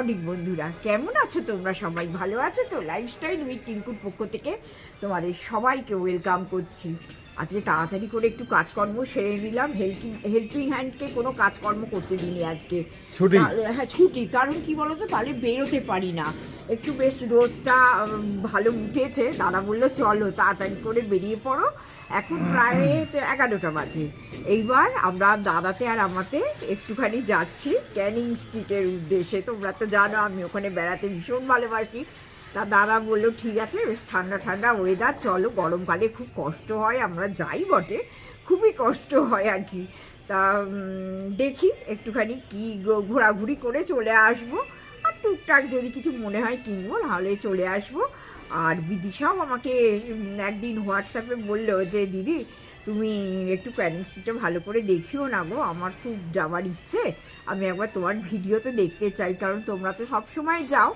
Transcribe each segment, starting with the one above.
Morning বন্ধুরা, কেমন আছো তোমরা সবাই? ভালো আছো তো? লাইফস্টাইল উইথ টিঙ্কুর পক্ষ থেকে তোমাদের সবাইকে ওয়েলকাম করছি। আজকে তাড়াতাড়ি করে একটু কাজকর্ম সেরে দিলাম হেল্পিং হেল্পিং হ্যান্ডকে কোনো কাজকর্ম করতে দিইনি আজকে। ছুটি? হ্যাঁ ছুটি। কারণ কি বলতো? তাহলে বেরোতে পারি না। একটু বেশ রোদটা ভালো উঠেছে। দাদা বলল চলো তাড়াতাড়ি করে বেরিয়ে পড়ো। এখন প্রায় তো এগারোটা বাজে। এইবার আমরা দাদাতে আর আমাতে একটুখানি যাচ্ছি। ক্যানিং স্ট্রিটের উদ্দেশ্যে। তোমরা তো জানো আমি ওখানে বেড়াতে ভীষণ ভালোবাসি। তা দাদা বলল, ঠিক আছে, বেশ ঠান্ডা ঠান্ডা ওয়েদার চলো গরমকালে খুব কষ্ট হয়, আমরা যাই বটে। খুবই কষ্ট হয় আর কি। তা দেখি একটুখানি কি ঘোরাঘুরি করে চলে আসব। আর টুকটাক যদি কিছু মনে হয় কিনবো, নাহলে চলে আসব। আর বিদিশাও আমাকে একদিন হোয়াটসঅ্যাপে বলল যে, দিদি, তুমি একটু ক্যানিং স্ট্রিটে ভালো করে দেখিও না গো, আমার খুব যাওয়ার ইচ্ছে। আমি একবার তোমার ভিডিও তো দেখতে চাই, কারণ তোমরা তো সব সময় যাও।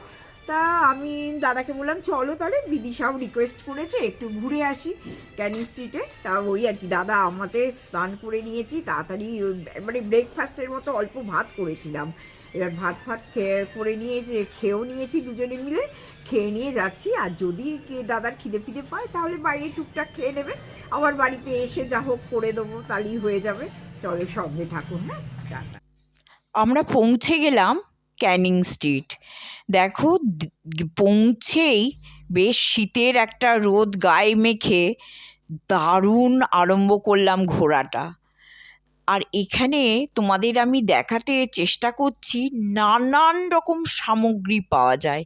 তা আমি দাদাকে বললাম, চলো তাহলে। বিদিশাও রিকোয়েস্ট করেছে, একটু ঘুরে আসি ক্যানিং স্ট্রিটে তা ওই আর কি, দাদা আমাদের স্নান করে নিয়েছি, তাড়াতাড়ি মানে ব্রেকফাস্টের মতো অল্প ভাত করেছিলাম। এবার ভাত ফাত খেয়ে, করে নিয়ে যে খেয়েও নিয়েছি দুজনে মিলে, খেয়ে নিয়ে যাচ্ছি। আর যদি কে দাদার খিদে ফিদে পায়, তাহলে বাইরে টুকটাক খেয়ে নেবে। আবার বাড়িতে এসে যা হোক করে দেবো, তাহলেই হয়ে যাবে। চলো সঙ্গে থাকুন হ্যাঁ। আমরা পৌঁছে গেলাম ক্যানিং স্ট্রিট। দেখো পৌঁছেই বেশ শীতের একটা রোদ গায়ে মেখে দারুণ আরম্ভ করলাম ঘোরাটা। আর এখানে তোমাদের আমি দেখাতে চেষ্টা করছি নানান রকম সামগ্রী পাওয়া যায়।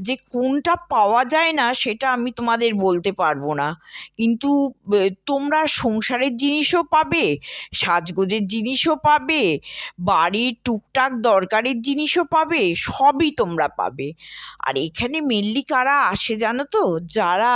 যে কোনটা পাওয়া যায় না সেটা আমি তোমাদের বলতে পারব না। কিন্তু তোমরা সংসারের জিনিসও পাবে, সাজগোজের জিনিসও পাবে, বাড়ির টুকটাক দরকারের জিনিসও পাবে, সবই তোমরা পাবে। আর এখানে মেনলি কারা আসে জানো তো? যারা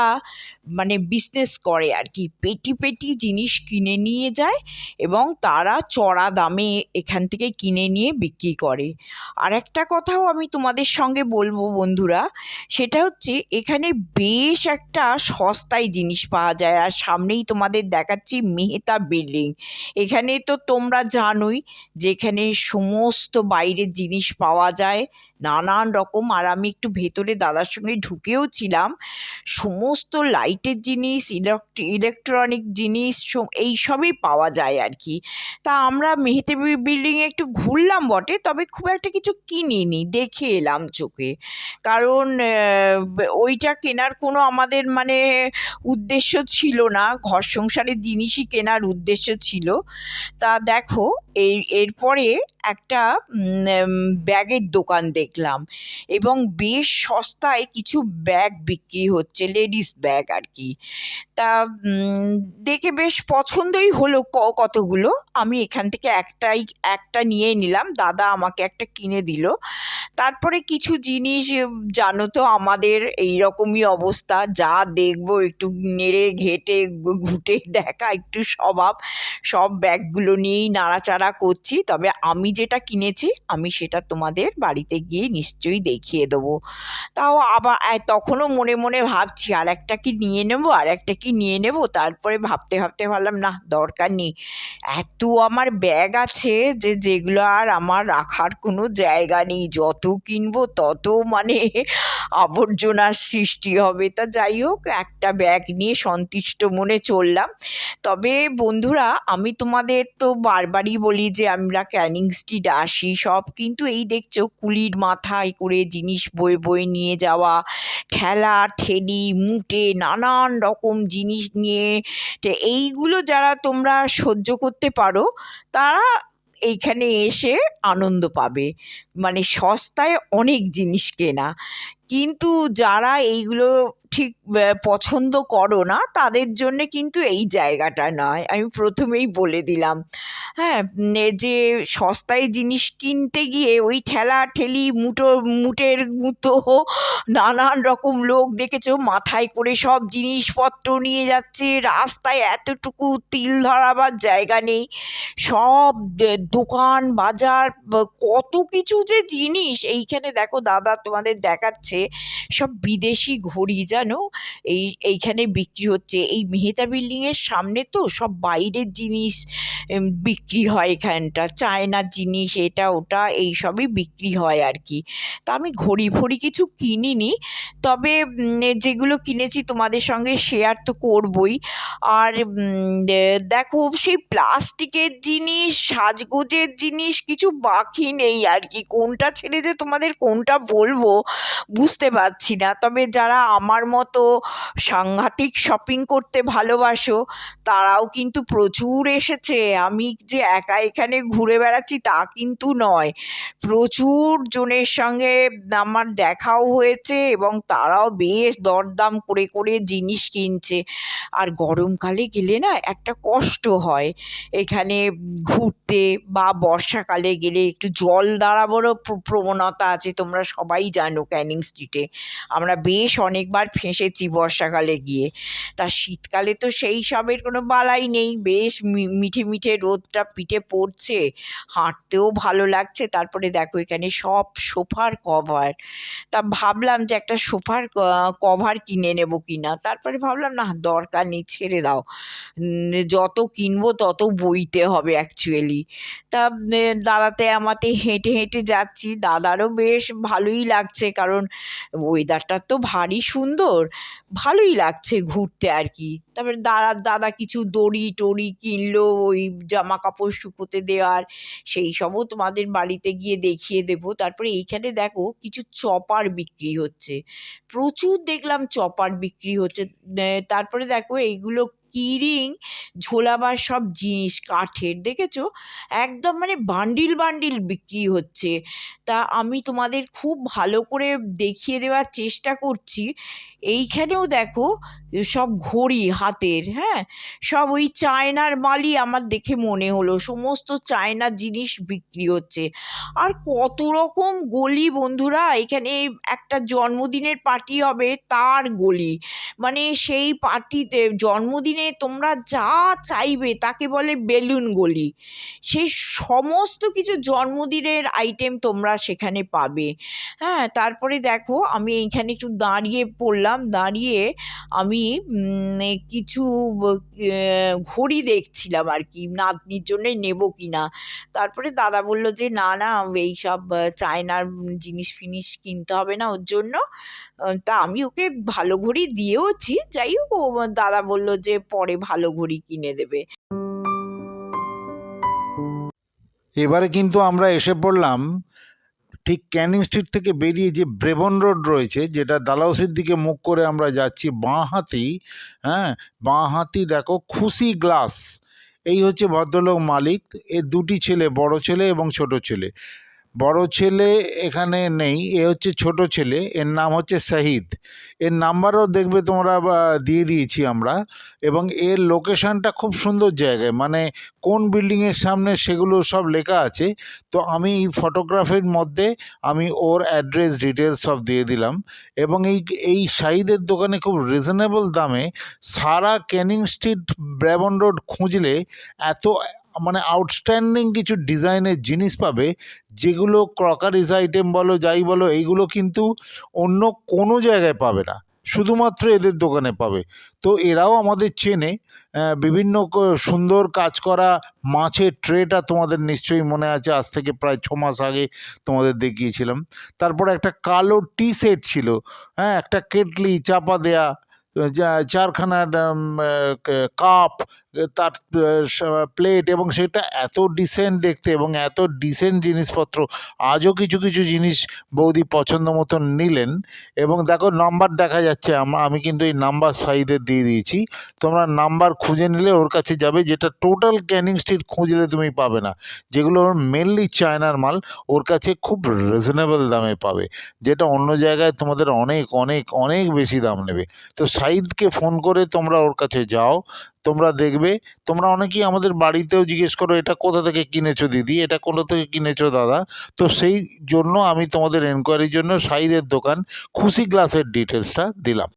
মানে বিজনেস করে আর কি পেটি পেটি জিনিস কিনে নিয়ে যায় এবং তারা চড়া দামে এখান থেকে কিনে নিয়ে বিক্রি করে। আর একটা কথাও আমি তোমাদের সঙ্গে বলব বন্ধুরা, সেটা হচ্ছে এখানে বেশ একটা সস্তায় জিনিস পাওয়া যায়। আর সামনেই তোমাদের দেখাচ্ছি মেহতা বিল্ডিং এখানে তো তোমরা জানোই, যেখানে সমস্ত বাইরের জিনিস পাওয়া যায়। নানান রকম, আর আমি একটু ভেতরে দাদার সঙ্গে ঢুকেও ছিলাম। সমস্ত লাইটের জিনিস ইলেকট্রনিক জিনিস এই সবই পাওয়া যায় আর কি। তা আমরা মেহেতে বিল্ডিংয়ে একটু ঘুরলাম বটে, তবে খুব একটা কিছু কিনিনি, দেখে এলাম চোখে। কারণ ওইটা কেনার কোনো আমাদের মানে উদ্দেশ্য ছিল না, ঘর সংসারের জিনিসই কেনার উদ্দেশ্য ছিল। তা দেখো, এই, এরপরে একটা ব্যাগের দোকান দেখলাম। এবং বেশ সস্তায় কিছু ব্যাগ বিক্রি হচ্ছে লেডিস ব্যাগ আর কি তা দেখে বেশ পছন্দই হলো কতগুলো। আমি এখান থেকে একটাই, একটা নিয়ে নিলাম। দাদা আমাকে একটা কিনে দিল। তারপরে কিছু জিনিস, জানো তো, আমাদের এই রকমই অবস্থা। যা দেখব, একটু নেড়ে ঘেটে ঘুটে দেখা, একটু স্বভাব। সব ব্যাগগুলো নিয়েই নাড়াচাড়া করছি। তবে আমি যেটা কিনেছি, আমি সেটা তোমাদের বাড়িতে গিয়ে নিশ্চয়ই দেখিয়ে দেবো। তাও আবার তখনও মনে মনে ভাবছি, আর একটা কি নিয়ে নেব, আর একটা কি নিয়ে নেব? তারপরে ভাবতে ভাবতে ভাবলাম, না, দরকার নেই। এত আমার ব্যাগ আছে যে, যেগুলো আর আমার রাখার কোনো জায়গা নেই। যত কিনবো, তত মানে আবর্জনার সৃষ্টি হবে। তা যাই হোক, একটা ব্যাগ নিয়ে সন্তুষ্ট মনে চললাম। তবে বন্ধুরা, আমি তোমাদের তো বারবারই বলি যে, আমরা ক্যানিং স্ট্রিট আসি সব। কিন্তু এই দেখছ, কুলির মাথায় করে জিনিস বয়ে বয়ে নিয়ে যাওয়া, ঠেলা, ঠেলি, মুটে, নানান রকম জিনিস নিয়ে এইগুলো যারা তোমরা সহ্য করতে পারো, তারা এইখানে এসে আনন্দ পাবে। মানে সস্তায় অনেক জিনিস কেনা। কিন্তু যারা এইগুলো ঠিক পছন্দ করো না, তাদের জন্যে কিন্তু এই জায়গাটা নয়। আমি প্রথমেই বলে দিলাম। হ্যাঁ যে সস্তায় জিনিস কিনতে গিয়ে ওই ঠেলা, ঠেলি, মুটো, মুটের মতো নানান রকম লোক দেখেছ, মাথায় করে সব জিনিসপত্র নিয়ে যাচ্ছে, রাস্তায় এতটুকু তিল ধরাবার জায়গা নেই। সব দোকান, বাজার কত কিছু যে জিনিস, এইখানে দেখো দাদা তোমাদের দেখাচ্ছে, সব বিদেশি ঘড়ি জানো? এই, এইখানে বিক্রি হচ্ছে। এই মেহতা বিল্ডিংয়ের সামনে তো সব বাইরের জিনিস বিক্রি হয় এখানটা। চায়নার জিনিস, এটা, ওটা, এই সবই বিক্রি হয় আর কি তা আমি ঘড়ি ফড়ি কিছু কিনিনি, তবে যেগুলো কিনেছি তোমাদের সঙ্গে শেয়ার তো করবই। আর দেখো, সেই প্লাস্টিকের জিনিস, সাজগোজের জিনিস কিছু বাকি নেই আর কি কোনটা ছেড়ে যে তোমাদের কোনটা বলব, বুঝতে পারছি না। তবে যারা আমার মতো সাংঘাতিক শপিং করতে ভালোবাসো, তারাও কিন্তু প্রচুর এসেছে। আমি যে একা এখানে ঘুরে বেড়াচ্ছি তা কিন্তু নয়। প্রচুর জনের সঙ্গে আমার দেখাও হয়েছে এবং তারাও বেশ দরদাম করে করে জিনিস কিনছে। আর গরমকালে গেলে না একটা কষ্ট হয়। এখানে ঘুরতে বা বর্ষাকালে গেলে একটু জল দাঁড়াবারও প্র- প্রবণতা আছে, তোমরা সবাই জানো ক্যানিং স্ট্রিটে। আমরা বেশ অনেকবার ফেঁসেছি বর্ষাকালে গিয়ে। তা শীতকালে তো সেই সবের কোনো বালাই নেই। বেশ মিঠে মিঠে রোদটা পিঠে পড়ছে। হাঁটতেও ভালো লাগছে। তারপরে দেখো এখানে সব সোফার কভার। তা ভাবলাম যে একটা সোফার কভার কিনে নেব কিনা। তারপরে ভাবলাম, না, দরকার নেই, ছেড়ে দাও। যত কিনবো তত বইতে হবে অ্যাকচুয়ালি তা দাদাতে আমাতে হেঁটে হেঁটে যাচ্ছি। দাদারও বেশ ভালোই লাগছে। কারণ ওয়েদারটা তো ভারী সুন্দর। ভালোই লাগছে ঘুরতে আর কি। তারপরে দাদা দাদা কিছু দড়ি টড়ি কিনলো, ওই জামা কাপড় শুকোতে দেওয়ার। সেই সবও তোমাদের বাড়িতে গিয়ে দেখিয়ে দেব। তারপরে এইখানে দেখো কিছু চপার বিক্রি হচ্ছে। প্রচুর দেখলাম চপার বিক্রি হচ্ছে। তারপরে দেখো এইগুলো কিরিং, ঝোলাবার সব জিনিস, কাঠের, দেখেছ? একদম মানে বান্ডিল বান্ডিল বিক্রি হচ্ছে। তা আমি তোমাদের খুব ভালো করে দেখিয়ে দেওয়ার চেষ্টা করছি। এইখানেও দেখো সব ঘড়ি হাতের হ্যাঁ? সব ওই চায়নার মালই আমার দেখে মনে হলো। সমস্ত চায়নার জিনিস বিক্রি হচ্ছে। আর কত রকম গলি বন্ধুরা, এখানে একটা জন্মদিনের পার্টি হবে তার গলি। মানে সেই পার্টিতে জন্মদিনে তোমরা যা চাইবে তাকে বলে বেলুন গলি। সেই সমস্ত কিছু জন্মদিনের আইটেম তোমরা সেখানে পাবে। হ্যাঁ তারপরে দেখো আমি এইখানে একটু দাঁড়িয়ে পড়লাম। দাঁড়িয়ে আমি এ কিছু ঘড়ি দেখছিলাম আর কি নাতনির জন্যে নেব কি না তারপরে দাদা বলল যে না না এইসব আহ, চায়নার জিনিস ফিনিস কিনতে হবে না ওর জন্য। তা আমি ওকে ভালো ঘড়ি দিয়েওছি যাই হোক ও দাদা বলল যে পরে ভালো ঘড়ি কিনে দেবে। এবারে কিন্তু আমরা এসে পড়লাম ঠিক ক্যানিং স্ট্রিট থেকে বেরিয়ে যে ব্রেবন রোড রয়েছে, যেটা দালাউসির দিকে মুখ করে আমরা যাচ্ছি, বাঁ হাতি হ্যাঁ বাঁ হাতি দেখো, খুশি গ্লাস। এই হচ্ছে ভদ্রলোক মালিক এর দুটি ছেলে, বড় ছেলে এবং ছোট ছেলে। বড় ছেলে এখানে নেই, এ হচ্ছে ছোট ছেলে, এর নাম হচ্ছে শাহিদ। এর নাম্বারও দেখবে তোমরা দিয়ে দিয়েছি আমরা। এবং এর লোকেশানটা খুব সুন্দর জায়গায় মানে কোন বিল্ডিংয়ের সামনে সেগুলো সব লেখা আছে। তো আমি এই ফটোগ্রাফির মধ্যে আমি ওর অ্যাড্রেস ডিটেলস সব দিয়ে দিলাম। এবং এই এই শাহিদের দোকানে খুব রিজনেবল দামে সারা ক্যানিং স্ট্রিট, ব্র্যাবন রোড খুঁজলে এত মানে আউটস্ট্যান্ডিং কিছু ডিজাইনের জিনিস পাবে, যেগুলো ক্রকারিজ আইটেম বলো, যাই বলো, এইগুলো কিন্তু অন্য কোনো জায়গায় পাবে না। শুধুমাত্র এদের দোকানে পাবে। তো এরাও আমাদের চেনে বিভিন্ন সুন্দর কাজ করা মাছের ট্রেটা তোমাদের নিশ্চয়ই মনে আছে, আজ থেকে প্রায় ছ মাস আগে তোমাদের দেখিয়েছিলাম। তারপরে একটা কালো টি সেট ছিল হ্যাঁ একটা কেটলি, চাপা দেয়া চারখানা কাপ তার প্লেট এবং সেটা এত ডিসেন্ট দেখতে এবং এত ডিসেন্ট জিনিসপত্র। আজও কিছু কিছু জিনিস বৌদি পছন্দ মতন নিলেন এবং দেখো নাম্বার দেখা যাচ্ছে, আমি কিন্তু এই নাম্বার সাইডে দিয়ে দিয়েছি। তোমরা নাম্বার খুঁজে নিলে ওর কাছে যাবে, যেটা টোটাল ক্যানিং স্ট্রিট খুঁজলে তুমি পাবে না। যেগুলো মেনলি চায়নার মাল, ওর কাছে খুব রিজনেবল দামে পাবে, যেটা অন্য জায়গায় তোমাদের অনেক অনেক অনেক বেশি দাম নেবে। তো সাইদকে ফোন করে তোমরা ওর কাছে যাও তোমরা দেখবে, তোমরা অনেকেই আমাদের বাড়িতেও জিজ্ঞেস করো, এটা কোথা থেকে কিনেছো দিদি? এটা কোথা থেকে কিনেছো দাদা? তো সেই জন্য আমি তোমাদের এনকোয়ারির জন্য সাইদের দোকান খুশি গ্লাসের ডিটেলসটা দিলাম।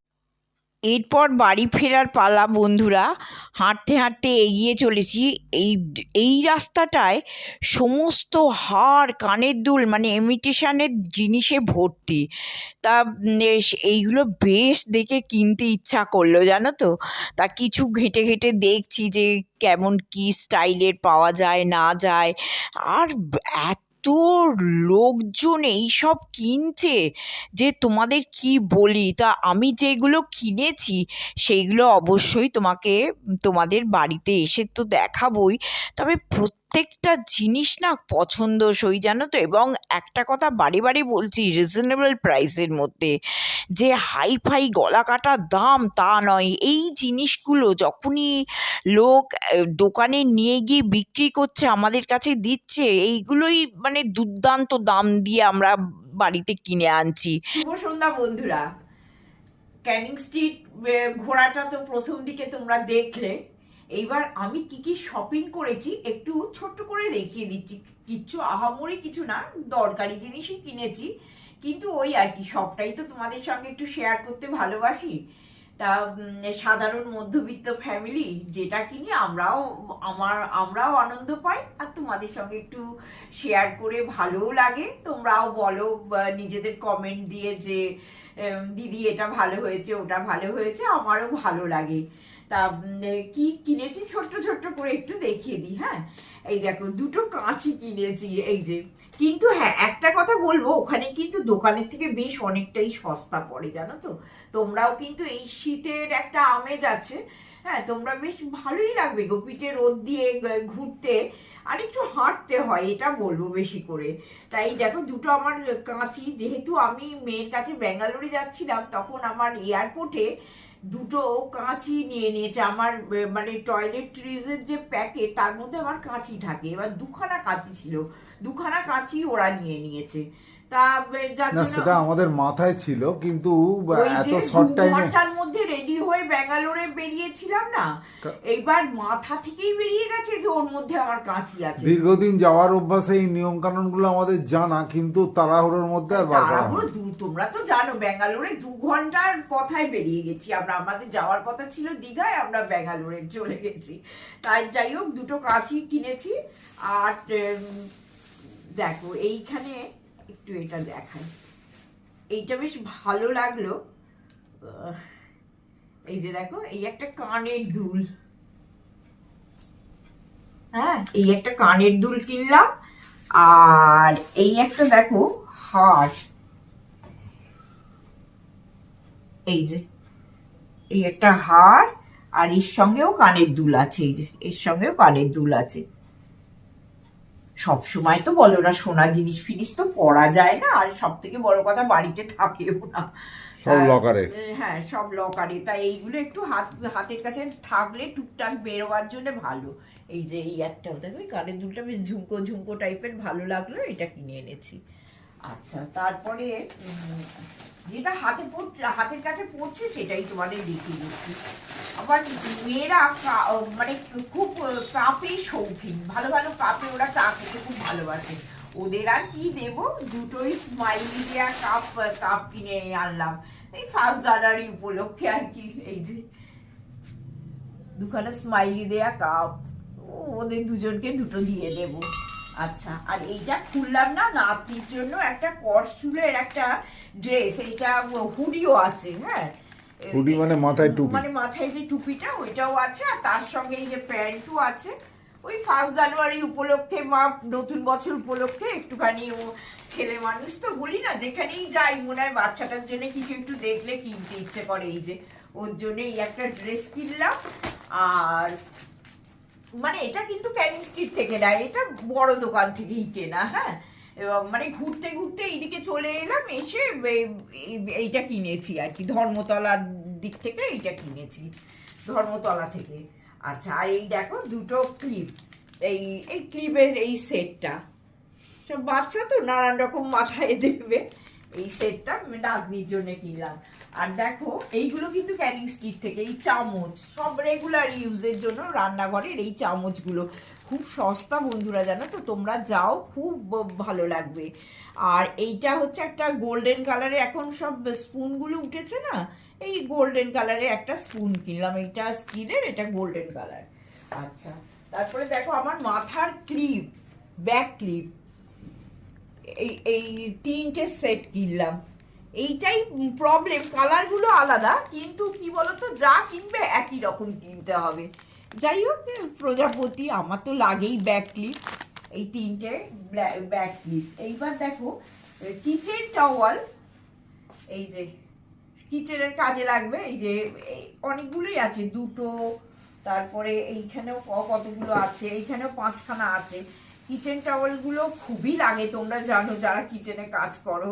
এরপর বাড়ি ফেরার পালা বন্ধুরা, হাঁটতে হাঁটতে এগিয়ে চলেছি। এই এই রাস্তাটায় সমস্ত হার কানের দুল মানে ইমিটেশনের জিনিসে ভর্তি। তা এইগুলো বেশ দেখে কিনতে ইচ্ছা করল, জানো তো? তা কিছু ঘেঁটে ঘেঁটে দেখছি যে কেমন কি স্টাইলের পাওয়া যায়, না যায়। আর ব- এত লোকজন এইসব কিনছে যে তোমাদের কি বলি? তা আমি যেগুলো কিনেছি, সেইগুলো অবশ্যই তোমাকে, তোমাদের বাড়িতে এসে তো দেখাবই। তবে প্রত্যেকটা জিনিস না পছন্দসই জানো তো? এবং একটা কথা বারে বারে বলছি রিজনেবল প্রাইসের মধ্যে। যে হাই ফাই গলা কাটা দাম তা নয়। এই জিনিসগুলো যখনই লোক দোকানে নিয়ে গিয়ে বিক্রি করছে আমাদের কাছে দিচ্ছে এইগুলোই মানে দুর্দান্ত দাম দিয়ে আমরা বাড়িতে কিনে আনছি। সন্ধ্যা বন্ধুরা। ক্যানিং স্ট্রিট এ, ঘোরাটা তো প্রথম দিকে তোমরা দেখলে। এইবার আমি কি কি শপিং করেছি একটু ছোট্ট করে দেখিয়ে দিচ্ছি। কিচ্ছু আহামরি কিছু না, দরকারি জিনিসই কিনেছি। কিন্তু ওই আর কি, সবটাই তো তোমাদের সঙ্গে একটু শেয়ার করতে ভালোবাসি। তা সাধারণ মধ্যবিত্ত ফ্যামিলি যেটা কিনি আমরাও, আমার, আমরাও আনন্দ পাই। আর তোমাদের সঙ্গে একটু শেয়ার করে ভালোও লাগে। তোমরাও বলো নিজেদের কমেন্ট দিয়ে যে দিদি এটা ভালো হয়েছে, ওটা ভালো হয়েছে, আমারও ভালো লাগে। তা কি কিনেছি? ছোট্ট ছোট্ট করে একটু দেখিয়ে দিই হ্যাঁ? এই দেখো, দুটো কাঁচি কিনেছি, এই যে। কিন্তু হ্যাঁ একটা কথা বলব, ওখানে কিন্তু দোকানের থেকে বেশ অনেকটাই সস্তা পড়ে, জানো তো? তোমরাও কিন্তু এই শীতের একটা আমেজ আছে হ্যাঁ? তোমরা বেশ ভালোই লাগবে গো, পিঠে রোদ দিয়ে ঘুরতে। আর একটু হাঁটতে হয়, এটা বলব বেশি করে। তাই দেখো, দুটো আমার কাঁচি, যেহেতু আমি মেয়ের কাছে ব্যাঙ্গালোরে যাচ্ছিলাম, তখন আমার এয়ারপোর্টে দুটো কাঁচি নিয়ে নিয়েছে। আমার মানে টয়লেট্রিজের যে প্যাকেট, তার মধ্যে আমার কাঁচি থাকে। এবার দুখানা কাঁচি ছিল। দুখানা কাঁচি ওরা নিয়ে নিয়েছে। তা যার না সেটা আমাদের মাথায় ছিল কিন্তু এত শর্ট টাইমে মধ্যে রেডি হয়ে ব্যাঙ্গালোরে বেরিয়েছিলাম না এইবার মাথা থেকেই বেরিয়ে গেছে যে ওর মধ্যে আমার কাঁচি আছে। দীর্ঘদিন যাওয়ার অভ্যাসে এই নিয়ম কানুনগুলো আমাদের জানা কিন্তু তাড়াহুড়োর মধ্যে আর বার করা তোমরা তো জানো ব্যাঙ্গালোরে দু ঘণ্টার কথায় বেরিয়ে গেছি। আমরা আমাদের যাওয়ার কথা ছিল দীঘায় আমরা ব্যাঙ্গালোরে চলে গেছি। তাই যাই হোক দুটো কাঁচি কিনেছি আর দেখো এইখানে একটু এটা দেখাই। এইটা বেশ ভালো লাগল। এই যে দেখো, এই একটা কানের দুল। হ্যাঁ এই একটা কানের দুল কিনলাম। আর এই একটা দেখো, হার। এই যে, এই একটা হার, আর এর সঙ্গেও কানের দুল আছে, এই যে, এর সঙ্গেও কানের দুল আছে। সব সময় তো বলো না সোনা জিনিস ফিনিস তো পড়া যায় না আর সব থেকে বড় কথা বাড়িতে থাকেও না। সব লকারে। হ্যাঁ সব লকারে। তাই এইগুলো একটু হাত হাতের কাছে থাকলে টুকটাক বেরোবার জন্য ভালো। এই যে এই একটাও দেখো কানের দুলটা বেশ ঝুমকো ঝুমকো টাইপের ভালো লাগল এটা কিনে এনেছি। আচ্ছা তারপরে যেটা হাতে পড়ছে হাতের কাছে পড়ছে সেটাই তোমাদের দেখিয়ে দিচ্ছি। আবার মেয়েরা মানে খুব কাপে শৌখিন। ভালো ভালো কাপে, ওরা চা খেতে খুব ভালোবাসে। ওদের আর কি দেব? দুটোই স্মাইলি দেওয়া কাপ কাপ কিনে আনলাম। এই ফার্স্ট জানুয়ারি উপলক্ষে আর কি, এই যে। দুখানা স্মাইলি দেয়া কাপ। ওদের দুজনকে দুটো দিয়ে দেব। আচ্ছা আর এইটা খুললাম না নাতির জন্য একটা চুলের একটা ড্রেস এইটা হুডিও আছে হ্যাঁ? হুডি মানে মাথায় টুপি। মানে মাথায় যে টুপিটা ওইটাও আছে আর তার সঙ্গে এই যে প্যান্টও আছে। ওই ফার্স্ট জানুয়ারি উপলক্ষে বা নতুন বছর উপলক্ষে একটুখানি ও ছেলে মানুষ তো বলি না যেখানেই যাই মনে হয় বাচ্চাটার জন্য কিছু একটু দেখলে কিনতে ইচ্ছে করে। এই যে ওর জন্য এই একটা ড্রেস কিনলাম আর মানে এটা কিন্তু ক্যানিং স্ট্রিট থেকে না এটা বড় দোকান থেকেই কেনা হ্যাঁ? এবং মানে ঘুরতে ঘুরতে এইদিকে চলে এলাম, এসে এই- এইটা কিনেছি আর কি। ধর্মতলার দিক থেকে এইটা কিনেছি, ধর্মতলা থেকে। আচ্ছা আর এই দেখো দুটো ক্লিপ এই এই ক্লিপের এই সেটটা সব বাচ্চা তো নানান রকম মাথায় দেবে। এই সেটটা আমি নাতনির জন্য কিনলাম। আর দেখো, এইগুলো কিন্তু ক্যানিং স্ট্রিট থেকে, এই চামচ, সব রেগুলার ইউজের জন্য রান্নাঘরের এই চামচগুলো। খুব সস্তা বন্ধুরা, জানো তো? তোমরা যাও, খুব ভালো লাগবে। আর এইটা হচ্ছে একটা গোল্ডেন কালারের এখন সব স্পুনগুলো উঠেছে না? এই গোল্ডেন কালারের একটা স্পুন কিনলাম। এইটা স্কিনের এটা গোল্ডেন কালার আচ্ছা তারপরে দেখো আমার মাথার ক্লিপ ব্যাক ক্লিপ এই এই তিনটে সেট কিনলাম। এইটাই প্রবলেম কালারগুলো আলাদা, কিন্তু কি বলতো, যা কিনবে একই রকম কিনতে হবে। যাই হোক প্রজাপতি, আমার তো লাগেই ব্যাক ক্লিপ এই তিনটে ব্যাক ক্লিপ এইবার দেখো কিচেন টাওয়াল এই যে, কিচেনের কাজে লাগবে, এই যে অনেকগুলোই আছে, দুটো, তারপরে এইখানেও কতগুলো আছে, এইখানেও পাঁচখানা আছে। কিচেন টাওয়ালগুলো খুবই লাগে, তোমরা জানো যারা কিচেনে কাজ করো।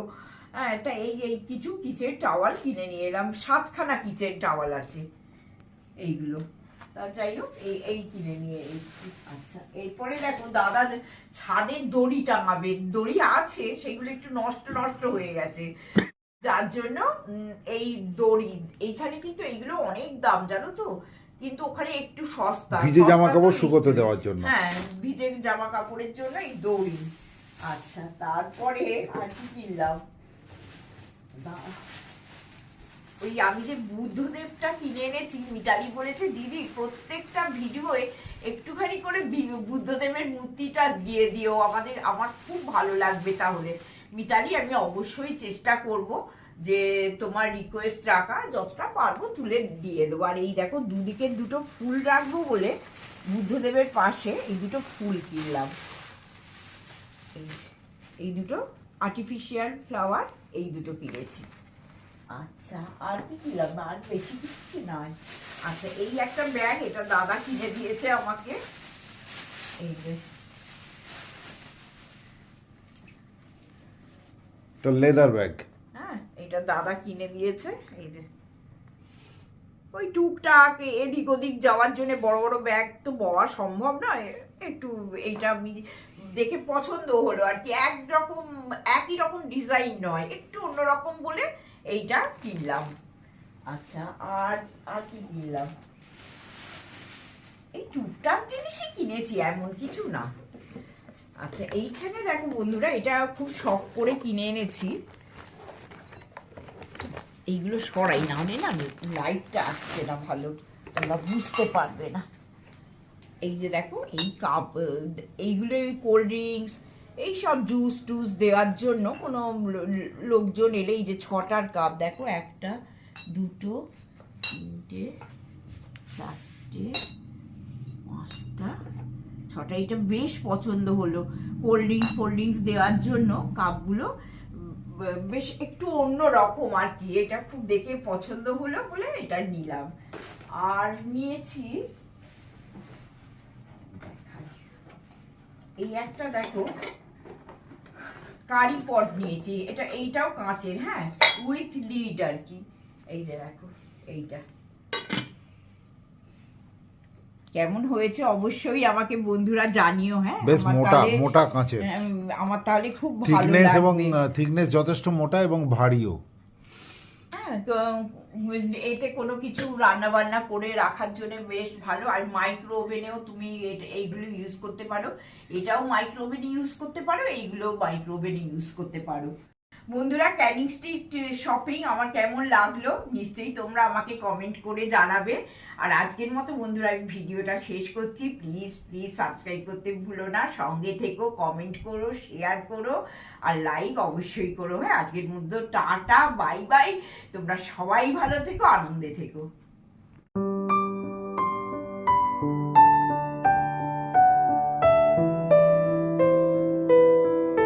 হ্যাঁ তা এই এই কিছু কিচেন টাওয়াল কিনে নিয়ে এলাম, সাতখানা কিচেন টাওয়াল আছে এইগুলো। তা যাই হোক, এই এই কিনে নিয়ে এসেছি আচ্ছা এরপরে দেখো দাদা ছাদের দড়ি টাঙাবে, দড়ি আছে, সেগুলো একটু নষ্ট নষ্ট হয়ে গেছে। যার জন্য এই দড়ি, এইখানে কিন্তু এইগুলো অনেক দাম, জানো তো? কিন্তু ওখানে একটু সস্তা। ভিজে জামা কাপড় শুকোতে দেওয়ার জন্য। হ্যাঁ ভিজে জামা কাপড়ের জন্য এই দড়ি। আচ্ছা তারপরে আর কি কিনলাম? ওই আমি যে বুদ্ধদেবটা কিনে এনেছি মিতালি বলেছে দিদি প্রত্যেকটা ভিডিওয়ে একটুখানি করে বুদ্ধদেবের মূর্তিটা দিয়ে দিও। আমাদের আমার খুব ভালো লাগবে তাহলে। মিতালি আমি অবশ্যই চেষ্টা করব। যে তোমার রিকোয়েস্ট রাখা যতটা পারব তুলে দিয়ে দেবো। আর এই দেখো দুদিকে দুটো ফুল রাখব বলে বুদ্ধদেবের পাশে এই দুটো ফুল কিনলাম। এই এই দুটো আর্টিফিশিয়াল ফ্লাওয়ার এই দুটো কিনেছি। আচ্ছা আর কি কিনলাম? আর বেশি কিছু নয়। আচ্ছা এই একটা ব্যাগ এটা দাদা কিনে দিয়েছে আমাকে। এই যে। লেদার ব্যাগ এটা দাদা কিনে দিয়েছে। এই যে। ওই টুকটাক এদিক ওদিক যাওয়ার জন্য বড় বড় ব্যাগ তো বওয়া সম্ভব নয়। একটু এইটা আমি দেখে পছন্দ হলো আর কি। একরকম, একই রকম ডিজাইন নয়, একটু অন্যরকম বলে এইটা কিনলাম। আচ্ছা আর আর কি কিনলাম? এই টুকটাক জিনিসই কিনেছি, এমন কিছু না। আচ্ছা এইখানে দেখো বন্ধুরা, এটা খুব শখ করে কিনে এনেছি। এইগুলো সরাই, না হলে না লাইটটা আসছে না ভালো। তোমরা বুঝতে পারবে না। এই যে দেখো, এই কাপ এইগুলো কোল্ড ড্রিঙ্কস এই সব জুস টুস দেওয়ার জন্য কোনো লোকজন এলে এই যে ছটার কাপ দেখো একটা, দুটো, তিনটে, চারটে, পাঁচটা, ছটা। এটা বেশ পছন্দ হলো। কোল্ড ড্রিঙ্কস ফোল্ড ড্রিঙ্কস দেওয়ার জন্য কাপগুলো বেশ একটু অন্য রকম আর কি। এটা খুব দেখে পছন্দ হলো বলে এটা নিলাম। আর নিয়েছি এই একটা দেখো, কারি পট নিয়েছি। এটা এইটাও কাঁচের হ্যাঁ? উইথ লিড আর কি। এই যে দেখো, এইটা। কেমন হয়েছে অবশ্যই আমাকে বন্ধুরা জানিও হ্যাঁ? বেশ মোটা মোটা কাঁচের। আমার তাহলে খুব ভালো এবং থিকনেস যথেষ্ট মোটা এবং ভারীও। হ্যাঁ তো এতে কোনো কিছু রান্না বান্না করে রাখার জন্য বেশ ভালো। আর মাইক্রো ওভেনেও তুমি এইগুলো ইউজ করতে পারো। এটাও মাইক্রো ওভেনে ইউজ করতে পারো এইগুলো মাইক্রো ওভেনে ইউজ করতে পারো। বন্ধুরা ক্যানিং স্ট্রিট শপিং আমার কেমন লাগল? নিশ্চয়ই তোমরা আমাকে কমেন্ট করে জানাবে। আর আজকের মতো বন্ধুরা, আমি ভিডিওটা শেষ করছি। প্লিজ প্লিজ সাবস্ক্রাইব করতে ভুলো না। সঙ্গে থেকো কমেন্ট করো শেয়ার করো, আর লাইক অবশ্যই করো। হ্যাঁ আজকের মধ্যে টাটা বাই বাই তোমরা সবাই ভালো থেকো, আনন্দে থেকো।